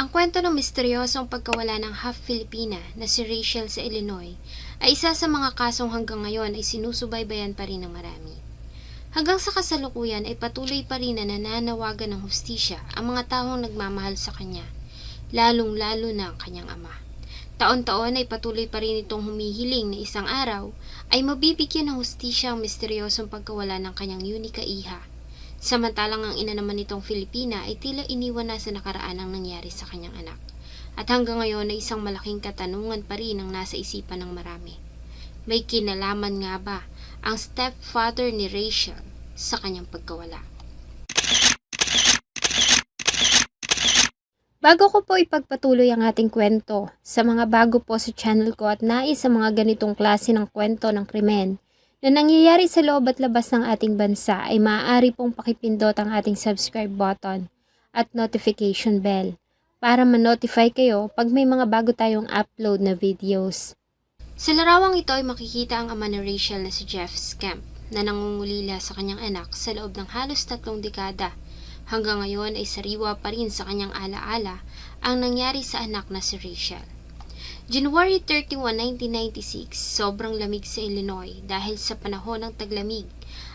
Ang kwento ng misteryosong pagkawala ng half-Filipina na si Rachel sa Illinois ay isa sa mga kasong hanggang ngayon ay sinusubaybayan pa rin ng marami. Hanggang sa kasalukuyan ay patuloy pa rin na nananawagan ng hustisya ang mga taong nagmamahal sa kanya, lalong-lalo na ang kanyang ama. Taon-taon ay patuloy pa rin itong humihiling na isang araw ay mabibigyan ng hustisya ang misteryosong pagkawala ng kanyang unika iha. Samantalang ang ina naman nitong Filipina ay tila iniwan na sa nakaraan ang nangyari sa kanyang anak. At hanggang ngayon ay isang malaking katanungan pa rin ang nasa isipan ng marami. May kinalaman nga ba ang stepfather ni Rachel sa kanyang pagkawala? Bago ko po ipagpatuloy ang ating kwento, sa mga bago po sa channel ko at nais sa mga ganitong klase ng kwento ng krimen na nangyayari sa loob at labas ng ating bansa ay maaari pong pakipindot ang ating subscribe button at notification bell para ma-notify kayo pag may mga bago tayong upload na videos. Sa larawang ito ay makikita ang ama ni Rachel na si Jeff Scamp na nangungulila sa kanyang anak sa loob ng halos tatlong dekada. Hanggang ngayon ay sariwa pa rin sa kanyang alaala ang nangyari sa anak na si Rachel. January 31, 1996, sobrang lamig sa Illinois dahil sa panahon ng taglamig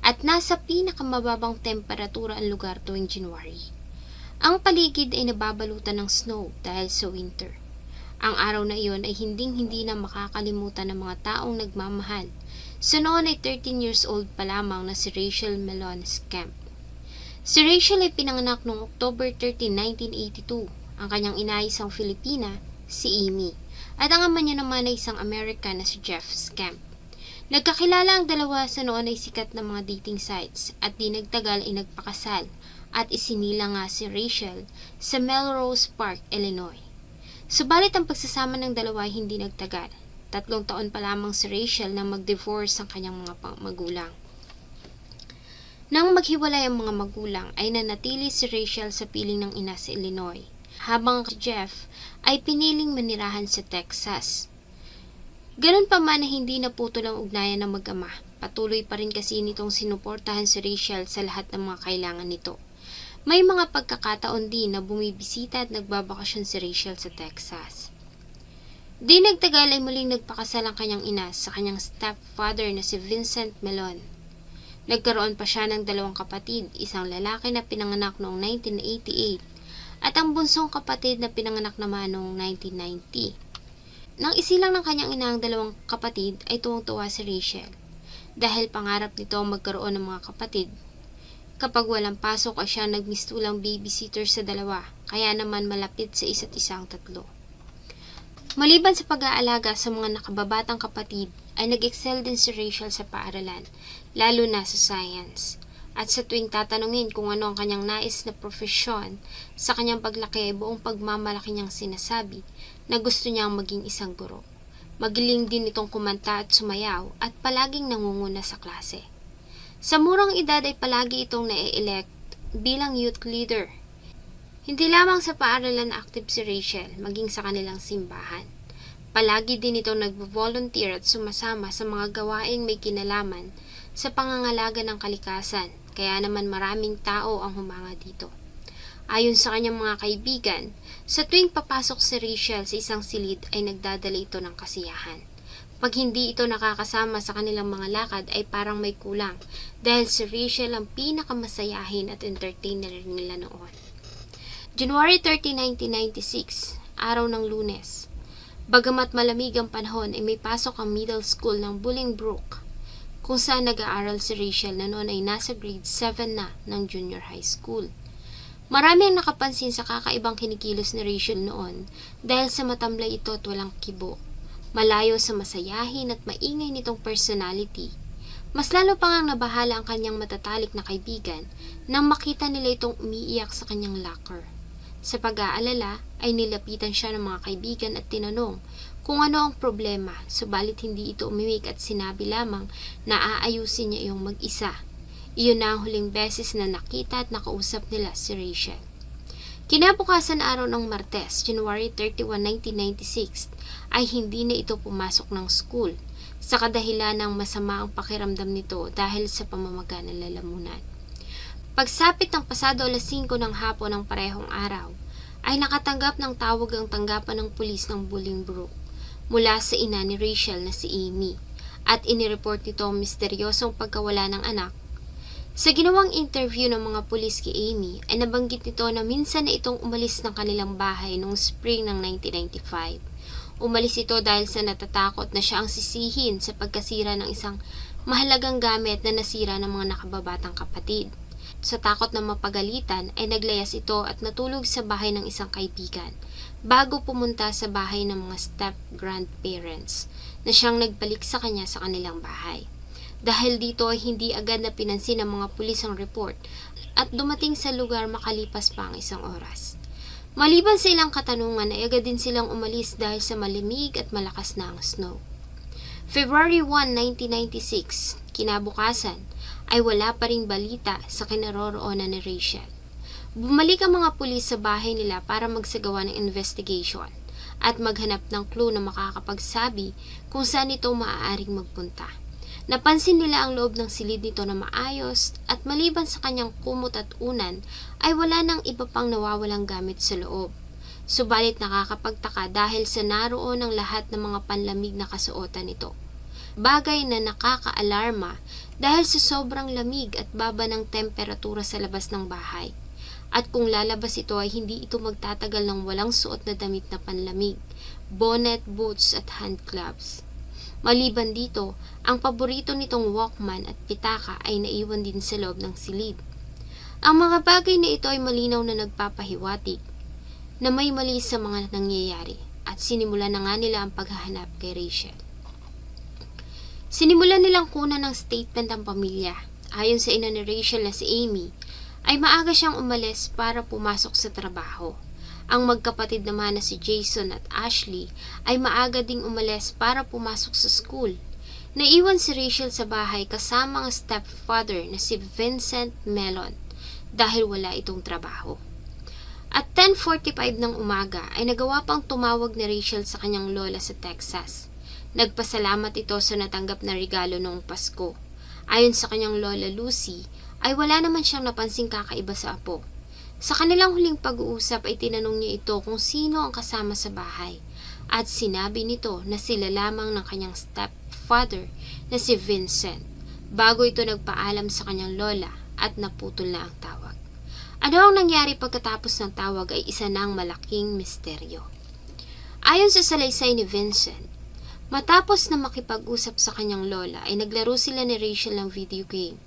at nasa pinakamababang temperatura ang lugar tuwing January. Ang paligid ay nababalutan ng snow dahil sa winter. Ang araw na iyon ay hinding-hindi na makakalimutan ng mga taong nagmamahal. Sa noon ay 13 years old pa lamang na si Rachel Melon Scamp. Si Rachel ay pinanganak noong October 13, 1982. Ang kanyang ina ay isang Filipina, si Amy. At ang ama niya naman ay isang American na si Jeff Scamp. Nagkakilala ang dalawa sa noon ay sikat na mga dating sites at di nagtagal ay nagpakasal at isinila nga si Rachel sa Melrose Park, Illinois. Subalit ang pagsasama ng dalawa ay hindi nagtagal. Tatlong taon pa lamang si Rachel nang mag-divorce ang kanyang mga magulang. Nang maghiwalay ang mga magulang ay nanatili si Rachel sa piling ng ina sa Illinois, habang si Jeff ay piniling manirahan sa Texas. Ganun pa man na hindi naputol ang ugnayan ng mag-ama, patuloy pa rin kasi nitong sinuportahan si Rachel sa lahat ng mga kailangan nito. May mga pagkakataon din na bumibisita at nagbabakasyon si Rachel sa Texas. Di nagtagal ay muling nagpakasal ang kanyang ina sa kanyang stepfather na si Vincent Melon. Nagkaroon pa siya ng dalawang kapatid, isang lalaki na pinanganak noong 1988 at ang bunsong kapatid na pinanganak naman noong 1990. Nang isilang ng kanyang ina ang dalawang kapatid ay tuwang-tuwa si Rachel dahil pangarap nito magkaroon ng mga kapatid. Kapag walang pasok ay siya nagmistulang babysitter sa dalawa, kaya naman malapit sa isa't isang tatlo. Maliban sa pag-aalaga sa mga nakababatang kapatid, ay nag-excel din si Rachel sa paaralan, lalo na sa science. At sa tuwing tatanungin kung ano ang kanyang nais na profesyon, sa kanyang paglaki ay buong pagmamalaki niyang sinasabi na gusto niyang maging isang guro. Magiling din itong kumanta at sumayaw at palaging nangunguna sa klase. Sa murang edad ay palagi itong na-elect bilang youth leader. Hindi lamang sa paaralan active si Rachel, maging sa kanilang simbahan. Palagi din itong nagvo-volunteer at sumasama sa mga gawaing may kinalaman sa pangangalaga ng kalikasan, kaya naman maraming tao ang humanga dito. Ayon sa kanyang mga kaibigan, sa tuwing papasok si Rachel sa isang silid ay nagdadala ito ng kasiyahan. Pag hindi ito nakakasama sa kanilang mga lakad ay parang may kulang dahil si Rachel ang pinakamasayahin at entertainer nila noon. January 30, 1996, araw ng lunes. Bagamat malamig ang panahon ay may pasok ang middle school ng Bolingbrook kung saan nag-aaral si Rachel na noon ay nasa grade 7 na ng junior high school. Marami ang nakapansin sa kakaibang kinikilos ni Rachel noon dahil sa matamlay ito at walang kibo. Malayo sa masayahin at maingay nitong personality. Mas lalo pa ngang nabahala ang kanyang matatalik na kaibigan nang makita nila itong umiiyak sa kanyang locker. Sa pag-aalala ay nilapitan siya ng mga kaibigan at tinanong kung ano ang problema, subalit hindi ito umimik at sinabi lamang na aayusin niya iyong mag-isa. Iyon na ang huling beses na nakita at nakausap nila si Rachel. Kinabukasan araw ng Martes, January 31, 1996, ay hindi na ito pumasok ng school sa kadahilan ng masama ang pakiramdam nito dahil sa pamamaga ng lalamunan. Pagsapit ng pasado alas 5 ng hapon ng parehong araw, ay nakatanggap ng tawag ang tanggapan ng pulis ng Bolingbrook mula sa ina ni Rachel na si Amy at inireport nito ang misteryosong pagkawala ng anak. Sa ginawang interview ng mga pulis kay Amy ay nabanggit nito na minsan na itong umalis ng kanilang bahay noong spring ng 1995. Umalis ito dahil sa natatakot na siya ang sisihin sa pagkasira ng isang mahalagang gamit na nasira ng mga nakababatang kapatid. Sa takot na mapagalitan ay naglayas ito at natulog sa bahay ng isang kaibigan bago pumunta sa bahay ng mga step-grandparents na siyang nagbalik sa kanya sa kanilang bahay. Dahil dito ay hindi agad na pinansin ng mga pulis ang report at dumating sa lugar makalipas pa ang isang oras. Maliban sa ilang katanungan ay agad din silang umalis dahil sa malamig at malakas na ang snow. February 1, 1996, kinabukasan, ay wala pa ring balita sa kinaroroonan ni Rachel. Bumalik ang mga pulis sa bahay nila para magsagawa ng investigation at maghanap ng clue na makakapagsabi kung saan ito maaaring magpunta. Napansin nila ang loob ng silid nito na maayos at maliban sa kanyang kumot at unan ay wala nang iba pang nawawalang gamit sa loob. Subalit nakakapagtaka dahil sa naroon ang lahat ng mga panlamig na kasuotan nito. Bagay na nakakaalarma dahil sa sobrang lamig at baba ng temperatura sa labas ng bahay. At kung lalabas ito ay hindi ito magtatagal ng walang suot na damit na panlamig, bonnet, boots at hand gloves. Maliban dito, ang paborito nitong Walkman at pitaka ay naiwan din sa loob ng silid. Ang mga bagay na ito ay malinaw na nagpapahiwatig na may mali sa mga nangyayari at sinimula na nga nila ang paghahanap kay Rachel. Sinimulan nilang kunan ng statement ang pamilya. Ayon sa ina ni Rachel na si Amy, ay maaga siyang umalis para pumasok sa trabaho. Ang magkapatid naman na si Jason at Ashley ay maaga ding umalis para pumasok sa school. Naiwan si Rachel sa bahay kasama ang stepfather na si Vincent Mellon dahil wala itong trabaho. At 10.45 ng umaga ay nagawa pang tumawag ni Rachel sa kanyang lola sa Texas. Nagpasalamat ito sa natanggap na regalo noong Pasko. Ayon sa kanyang lola Lucy, ay wala naman siyang napansing kakaiba sa apo. Sa kanilang huling pag-uusap ay tinanong niya ito kung sino ang kasama sa bahay at sinabi nito na sila lamang ng kanyang stepfather na si Vincent bago ito nagpaalam sa kanyang lola at naputol na ang tawag. Ano ang nangyari pagkatapos ng tawag ay isa ng malaking misteryo. Ayon sa salaysay ni Vincent, matapos na makipag-usap sa kanyang lola ay naglaro sila ni Rachel ng video game.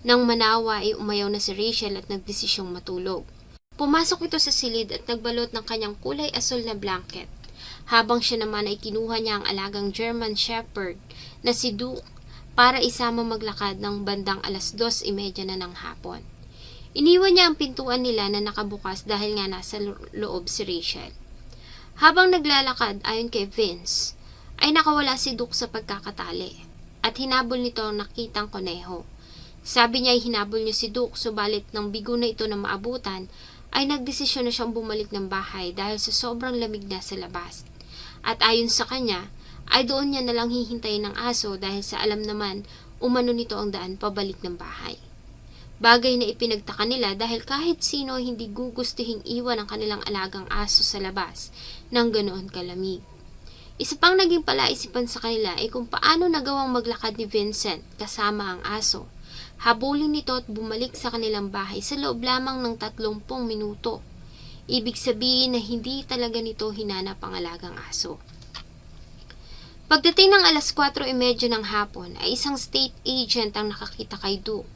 Nang manawa ay umayaw na si Rachel at nagdesisyong matulog. Pumasok ito sa silid at nagbalot ng kanyang kulay asul na blanket. Habang siya naman ay kinuha niya ang alagang German Shepherd na si Duke para isama maglakad ng bandang alas dos imedya na ng hapon. Iniwan niya ang pintuan nila na nakabukas dahil nga nasa lo- loob si Rachel. Habang naglalakad ayon kay Vince, ay nakawala si Duke sa pagkakatali at hinabol nito ang nakitang koneho. Sabi niya ay hinabol niya si Duke subalit nang bigo na ito na maabutan ay nagdesisyon na siyang bumalik ng bahay dahil sa sobrang lamig na sa labas. At ayon sa kanya, ay doon niya nalang hihintayin ng aso dahil sa alam naman umano nito ang daan pabalik ng bahay. Bagay na ipinagtaka nila dahil kahit sino hindi gugustuhing iwan ang kanilang alagang aso sa labas ng ganoon kalamig. Isa pang naging palaisipan sa kanila ay kung paano nagawang maglakad ni Vincent kasama ang aso. Habulin nito at bumalik sa kanilang bahay sa loob lamang ng 30 minuto. Ibig sabihin na hindi talaga nito hinanap ang alagang aso. Pagdating ng alas 4.30 ng hapon ay isang state agent ang nakakita kay Duke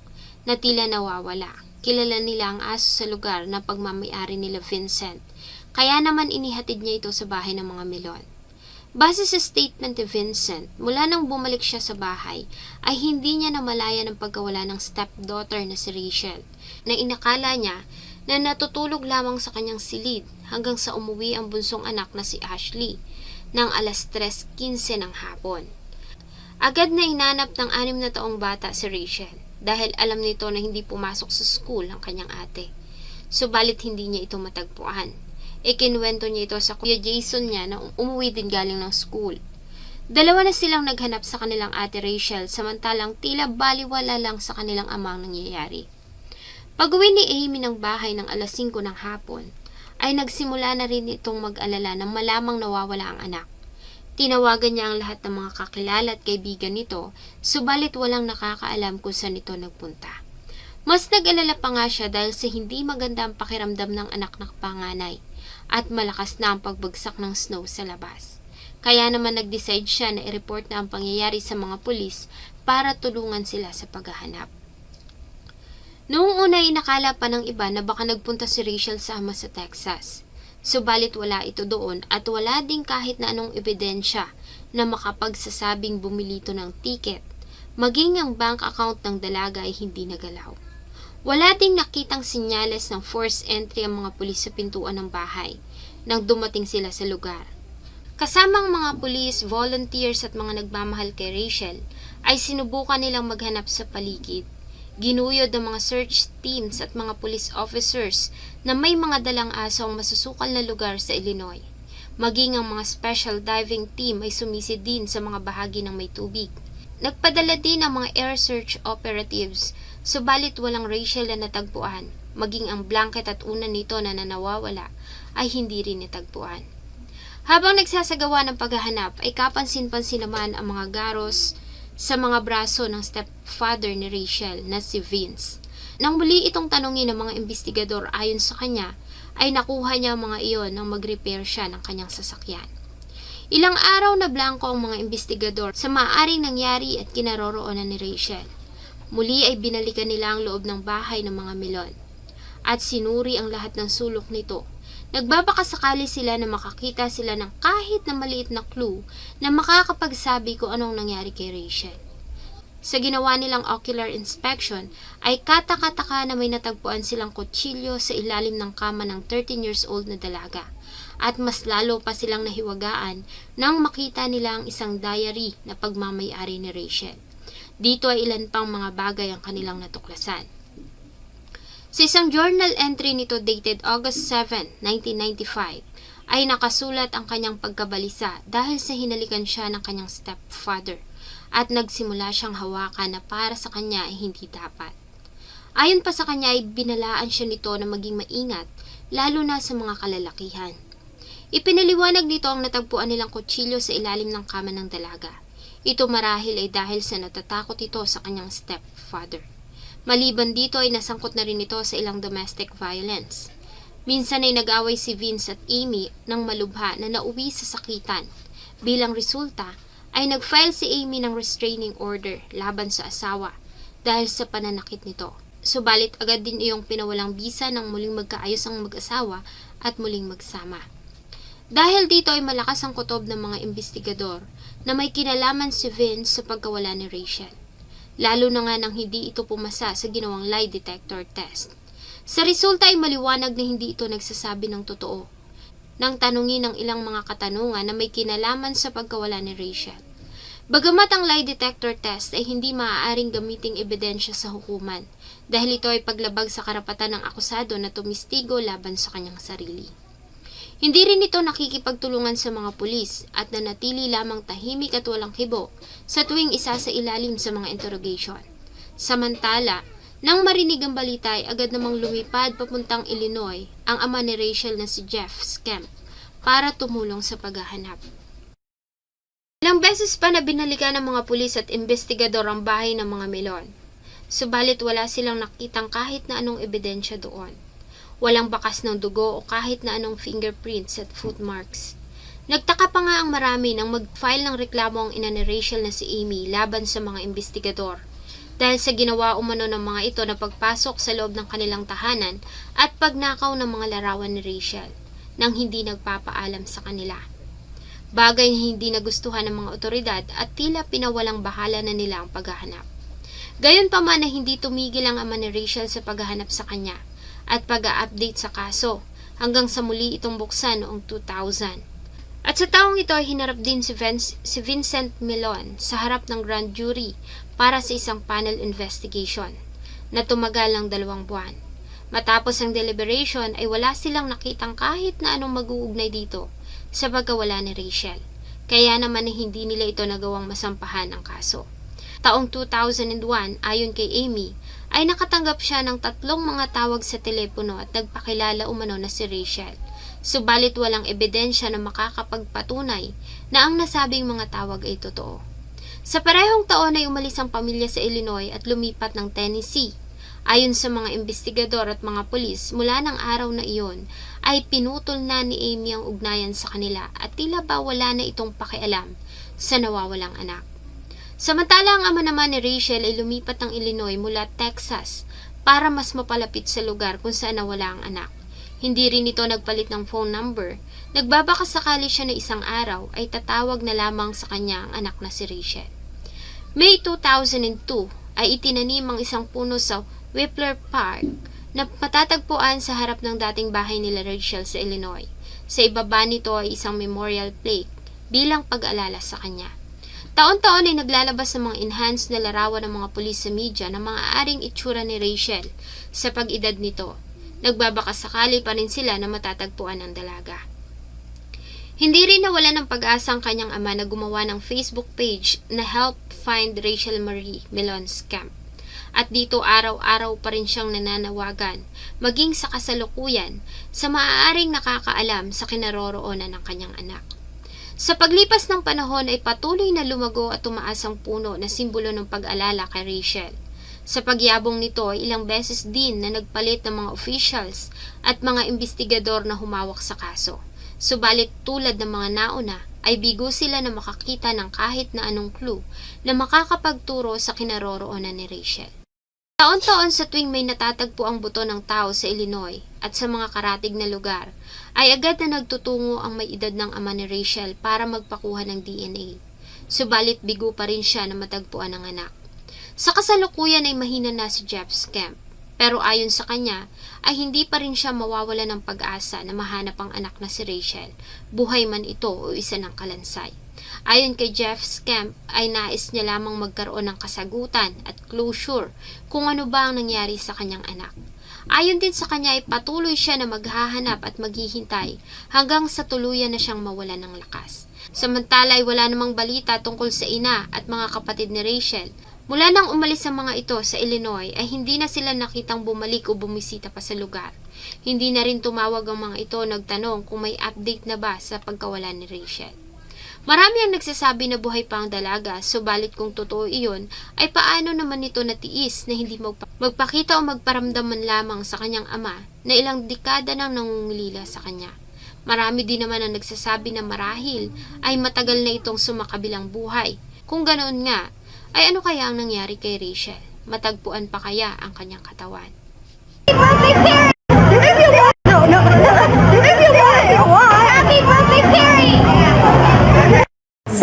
na tila nawawala. Kilala nila ang aso sa lugar na pagmamayari nila Vincent. Kaya naman inihatid niya ito sa bahay ng mga melon. Base sa statement ni Vincent, mula nang bumalik siya sa bahay, ay hindi niya namalaya ng pagkawala ng stepdaughter na si Rachel, na inakala niya na natutulog lamang sa kanyang silid hanggang sa umuwi ang bunsong anak na si Ashley ng alas 3.15 ng hapon. Agad na inanap ng anim na taong bata si Rachel dahil alam nito na hindi pumasok sa school ang kanyang ate. Subalit hindi niya ito matagpuan. Ikinwento niya ito sa kuya Jason niya na umuwi din galing ng school. Dalawa na silang naghanap sa kanilang ate Rachel samantalang tila baliwala lang sa kanilang amang nangyayari. Pag-uwi ni Amy ng bahay ng alas 5 ng hapon, ay nagsimula na rin itong mag-alala nang malamang nawawala ang anak. Tinawagan niya ang lahat ng mga kakilala at kaibigan nito, subalit walang nakakaalam kung saan ito nagpunta. Mas nag-alala pa nga siya dahil sa hindi maganda ang pakiramdam ng anak ng panganay at malakas na ang pagbagsak ng snow sa labas. Kaya naman nag-decide siya na i-report na ang pangyayari sa mga pulis para tulungan sila sa paghahanap. Noong una ay nakala pa ng iba na baka nagpunta si Rachel sa sa Texas. Subalit wala ito doon at wala ding kahit na anong ebidensya na makapagsasabing bumili ito ng ticket, maging ang bank account ng dalaga ay hindi nagalaw. Wala ding nakitang sinyales ng forced entry ang mga pulis sa pintuan ng bahay nang dumating sila sa lugar. Kasamang mga pulis, volunteers at mga nagmamahal kay Rachel ay sinubukan nilang maghanap sa paligid. Ginuyod ng mga search teams at mga police officers na may mga dalang aso ang masusukal na lugar sa Illinois. Maging ang mga special diving team ay sumisid din sa mga bahagi ng may tubig. Nagpadala din ang mga air search operatives, subalit walang Rachel na natagpuan. Maging ang blanket at una nito na nanawawala ay hindi rin natagpuan. Habang nagsasagawa ng paghahanap ay kapansin-pansin naman ang mga garos sa mga braso ng stepfather ni Rachel na si Vince. Nang muli itong tanongin ng mga investigador ayon sa kanya, ay nakuha niya ang mga iyon nang mag-repair siya ng kanyang sasakyan. Ilang araw na blanco ang mga investigador sa maaaring nangyari at kinaroroonan ni Rachel. Muli ay binalikan nila ang loob ng bahay ng mga melon at sinuri ang lahat ng sulok nito Nagbabakasakali sila na makakita sila ng kahit na maliit na clue na makakapagsabi kung anong nangyari kay Rachel. Sa ginawa nilang ocular inspection, ay katakataka na may natagpuan silang kutsilyo sa ilalim ng kama ng 13 years old na dalaga. At mas lalo pa silang nahiwagaan nang makita nila ang isang diary na pagmamayari ni Rachel. Dito ay ilan pang mga bagay ang kanilang natuklasan. Sa isang journal entry nito dated August 7, 1995, ay nakasulat ang kanyang pagkabalisa dahil sa hinalikan siya ng kanyang stepfather at nagsimula siyang hawakan na para sa kanya ay hindi dapat. Ayon pa sa kanya ay binalaan siya nito na maging maingat lalo na sa mga kalalakihan. Ipinaliwanag nito ang natagpuan nilang kutsilyo sa ilalim ng kama ng dalaga. Ito marahil ay dahil sa natatakot ito sa kanyang stepfather. Maliban dito ay nasangkot na rin ito sa ilang domestic violence. Minsan ay nag-away si Vince at Amy ng malubha na nauwi sa sakitan. Bilang resulta, ay nag-file si Amy ng restraining order laban sa asawa dahil sa pananakit nito. Subalit agad din iyong pinawalang bisa ng muling magkaayos ang mag-asawa at muling magsama. Dahil dito ay malakas ang kutob ng mga investigador na may kinalaman si Vince sa pagkawala ni Rachel lalo na nga nang hindi ito pumasa sa ginawang lie detector test. Sa resulta ay maliwanag na hindi ito nagsasabi ng totoo. Nang tanungin ng ilang mga katanungan na may kinalaman sa pagkawala ni Rachel. Bagamat ang lie detector test ay hindi maaaring gamiting ebidensya sa hukuman dahil ito ay paglabag sa karapatan ng akusado na tumistigo laban sa kanyang sarili. Hindi rin ito nakikipagtulungan sa mga pulis at nanatili lamang tahimik at walang kibo sa tuwing isa sa ilalim sa mga interrogation. Samantala, nang marinig ang balita ay agad namang lumipad papuntang Illinois ang ama ni Rachel na si Jeff Skemp para tumulong sa paghahanap. Ilang beses pa na binalikan ng mga pulis at investigador ang bahay ng mga melon. Subalit wala silang nakitang kahit na anong ebidensya doon. Walang bakas ng dugo o kahit na anong fingerprints at footmarks. Nagtaka pa nga ang marami nang mag-file ng reklamo ang ina ni Rachel na si Amy laban sa mga investigador dahil sa ginawa umano ng mga ito na pagpasok sa loob ng kanilang tahanan at pagnakaw ng mga larawan ni Rachel nang hindi nagpapaalam sa kanila. Bagay na hindi nagustuhan ng mga otoridad at tila pinawalang bahala na nila ang paghahanap. Gayon pa man na hindi tumigil ang ama ni Rachel sa paghahanap sa kanya at pag-update sa kaso hanggang sa muli itong buksan noong 2000. At sa taong ito ay hinarap din si, Vince, si Vincent Milon sa harap ng grand jury para sa isang panel investigation na tumagal ng dalawang buwan. Matapos ang deliberation ay wala silang nakitang kahit na anong mag-uugnay dito sa pagkawala ni Rachel. Kaya naman na hindi nila ito nagawang masampahan ang kaso. Taong 2001, ayon kay Amy, ay nakatanggap siya ng tatlong mga tawag sa telepono at nagpakilala umano na si Rachel Subalit walang ebidensya na makakapagpatunay na ang nasabing mga tawag ay totoo. Sa parehong taon ay umalis ang pamilya sa Illinois at lumipat ng Tennessee. Ayon sa mga investigador at mga pulis, mula ng araw na iyon ay pinutol na ni Amy ang ugnayan sa kanila at tila ba wala na itong pakialam sa nawawalang anak. Samantala ang ama naman ni Rachel ay lumipat ng Illinois mula Texas para mas mapalapit sa lugar kung saan nawala ang anak. Hindi rin ito nagpalit ng phone number. Nagbabaka sakali siya na isang araw ay tatawag na lamang sa kanya ang anak na si Rachel. May 2002 ay itinanim ang isang puno sa Whippler Park na matatagpuan sa harap ng dating bahay nila Rachel sa Illinois. Sa ibaba nito ay isang memorial plaque bilang pag-alala sa kanya. Taon-taon ay naglalabas ng mga enhanced na larawan ng mga pulis sa media na mga aring itsura ni Rachel sa pag-edad nito. Nagbabaka sakali pa rin sila na matatagpuan ng dalaga. Hindi rin nawala ng pag-asa ang kanyang ama na gumawa ng Facebook page na Help Find Rachel Marie Melon's Camp. At dito araw-araw pa rin siyang nananawagan, maging sa kasalukuyan, sa maaaring nakakaalam sa kinaroroonan ng kanyang anak. Sa paglipas ng panahon ay patuloy na lumago at tumaas ang puno na simbolo ng pag-alala kay Rachel. Sa pagyabong nito ay ilang beses din na nagpalit ng mga officials at mga investigador na humawak sa kaso. Subalit tulad ng mga nauna ay bigo sila na makakita ng kahit na anong clue na makakapagturo sa kinaroroonan ni Rachel. Taon-taon sa tuwing may natatagpo ang buto ng tao sa Illinois at sa mga karatig na lugar, ay agad na nagtutungo ang may edad ng ama ni Rachel para magpakuha ng DNA. Subalit bigo pa rin siya na matagpuan ng anak. Sa kasalukuyan ay mahina na si Jeff Scamp, pero ayon sa kanya ay hindi pa rin siya mawawala ng pag-asa na mahanap ang anak na si Rachel, buhay man ito o isa ng kalansay. Ayon kay Jeff Scamp ay nais niya lamang magkaroon ng kasagutan at closure kung ano ba ang nangyari sa kanyang anak. Ayon din sa kanya ay patuloy siya na maghahanap at maghihintay hanggang sa tuluyan na siyang mawala ng lakas. Samantala ay wala namang balita tungkol sa ina at mga kapatid ni Rachel. Mula nang umalis ang mga ito sa Illinois ay hindi na sila nakitang bumalik o bumisita pa sa lugar. Hindi na rin tumawag ang mga ito nagtanong kung may update na ba sa pagkawala ni Rachel. Marami ang nagsasabi na buhay pa ang dalaga, subalit kung totoo iyon, ay paano naman nito natiis na hindi magpa- magpakita o magparamdam man lamang sa kanyang ama na ilang dekada nang nangungulila sa kanya. Marami din naman ang nagsasabi na marahil ay matagal na itong sumakabilang buhay. Kung ganoon nga, ay ano kaya ang nangyari kay Rachel? Matagpuan pa kaya ang kanyang katawan? birthday, no, no,